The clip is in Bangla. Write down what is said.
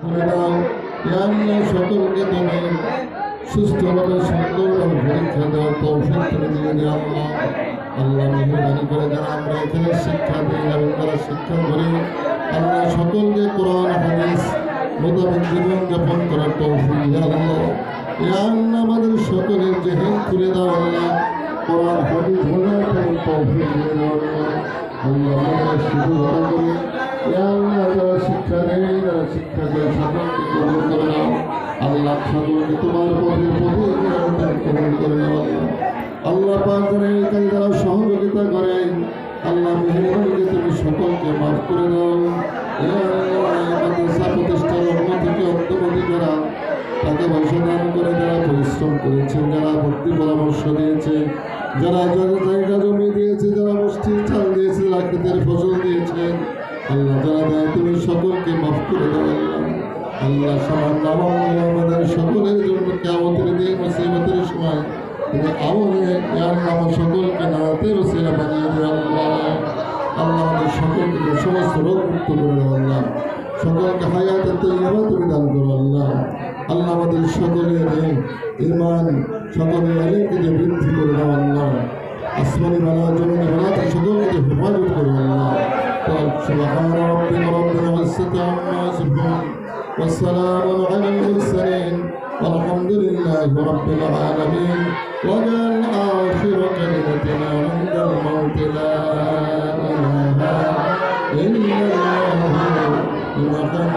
ইয়া আল্লাহ সকলকে তুমি সুস্থভাবে, সুন্দরভাবে পরীক্ষা দেওয়ার তৌফিক করে দিয়ে দিও আল্লাহ আল্লাহ মেহরবানি করে যারা আমরা এখানে শিক্ষা দিই এবং যারা শিক্ষা করি, আল্লাহ সকলকে কোরআন, হাদিস মোতাবেক জীবন যাপন করার তৌফিক আল্লাহ আল্লাহ আমাদের সকলের জেহেন খুলে দাও, আল্লাহ কোরআন, হাদিস বোঝার তৌফিক দিয়ে আল্লাহ আমরা শুধু শিক্ষা দেয় সকলকে করে আল্লাহ সকলকে তোমার পথে পথে কবুল করে নাও। আল্লাহ পাক কাজে সহযোগিতা করেন। আল্লাহ মেহরবানিকে তুমি সকলকে মাফ করে দাও থেকে অন্তর্গতি যারা করে যারা পরিশ্রম করেছে যারা ভর্তি পরামর্শ দিয়েছে যারা জায়গা জমি দিয়েছে, যারা মসজিদ চাল দিয়েছে, যারা ফসল দিয়েছেন আল্লাহ যারা দেয় তুমি সকলকে মাফ করে দাও আল্লাহ। আল্লাহ আমাদের সকলের জন্য কেমতের মুসিবতের সময় তুমি আমলে আল্লাহ সকলকে নাতে রসিলা বানিয়ে আল্লাহ। আমাদের সকলকে সমস্ত রোগ মুক্ত করে দাও আল্লাহ। সকলকে হায়াতের তৈরি তুমি আল্লাহ। আমাদের সকলের ইমান সকলের যে বৃদ্ধি করে দাও আল্লাহ। আসমানি বালা জমিনে সকলকে হেফাজত করো سبحان ربي رب العزة عما يصفون والسلام على المرسلين والحمد لله رب العالمين وجعل آخر كلمتنا عند الموت لا إله إلا الله محمد